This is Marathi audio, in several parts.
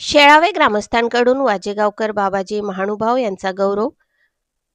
शेळावे ग्रामस्थांकडून वाजेगावकर बाबाजी महानुभाव यांचा गौरव.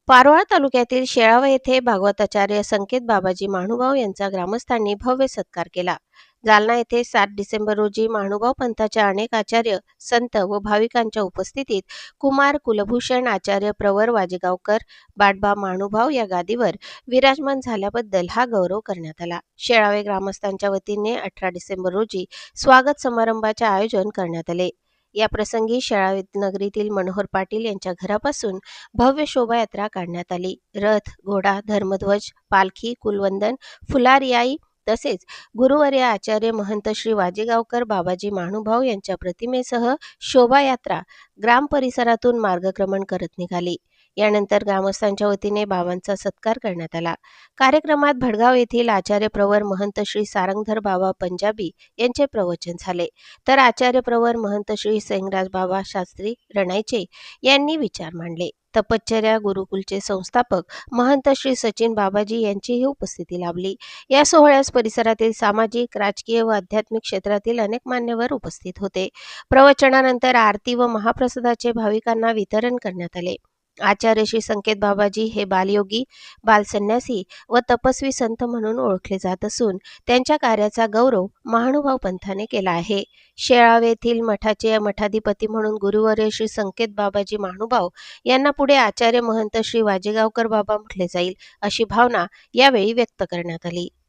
पारोळा तालुक्यातील शेळावे येथे भागवताचार्य संकेत बाबाजी महानुभाव यांचा ग्रामस्थांनी भव्य सत्कार केला. जालना येथे सात डिसेंबर रोजी महानुभाव पंथाच्या अनेक आचार्य संत व भाविकांच्या उपस्थितीत कुमार कुलभूषण आचार्य प्रवर वाजेगावकर बाटबा महानुभाव या गादीवर विराजमान झाल्याबद्दल हा गौरव करण्यात आला. शेळावे ग्रामस्थांच्या वतीने अठरा डिसेंबर रोजी स्वागत समारंभाचे आयोजन करण्यात आले. या प्रसंगी शेळावे नगरीतील मनोहर पाटील यांच्या घरापासून भव्य शोभायात्रा काढण्यात आली. रथ घोडा धर्मध्वज पालखी कुलवंदन फुलारियाई तसेच गुरुवर्य आचार्य महंत श्री वाजेगावकर बाबाजी महानुभाव यांच्या प्रतिमेसह शोभायात्रा ग्राम परिसरातून मार्गक्रमण करत निघाली. यानंतर ग्रामस्थांच्या वतीने बाबांचा सत्कार करण्यात आला. कार्यक्रमात भडगाव येथील आचार्य प्रवर महंत श्री सारंगधर बाबा पंजाबी यांचे प्रवचन झाले. तर आचार्य प्रवर महंत श्री सेंगराज बाबा शास्त्री रणायचे यांनी विचार मांडले. तपश्चर्या गुरुकुलचे संस्थापक महंत श्री सचिन बाबाजी यांचीही उपस्थिती लाभली. या सोहळ्यास परिसरातील सामाजिक राजकीय व आध्यात्मिक क्षेत्रातील अनेक मान्यवर उपस्थित होते. प्रवचनानंतर आरती व महाप्रसादाचे भाविकांना वितरण करण्यात आले. आचार्य श्री संकेत बाबाजी हे बालयोगी बालसन्यासी व तपस्वी संत म्हणून ओळखले जात असून त्यांच्या कार्याचा गौरव महानुभाव पंथाने केला आहे. शेळावे येथील मठाचे मठाधिपती म्हणून गुरुवर्य श्री संकेत बाबाजी महानुभाव यांना पुढे आचार्य महंत श्री वाजेगावकर बाबा म्हटले जाईल अशी भावना यावेळी व्यक्त करण्यात आली.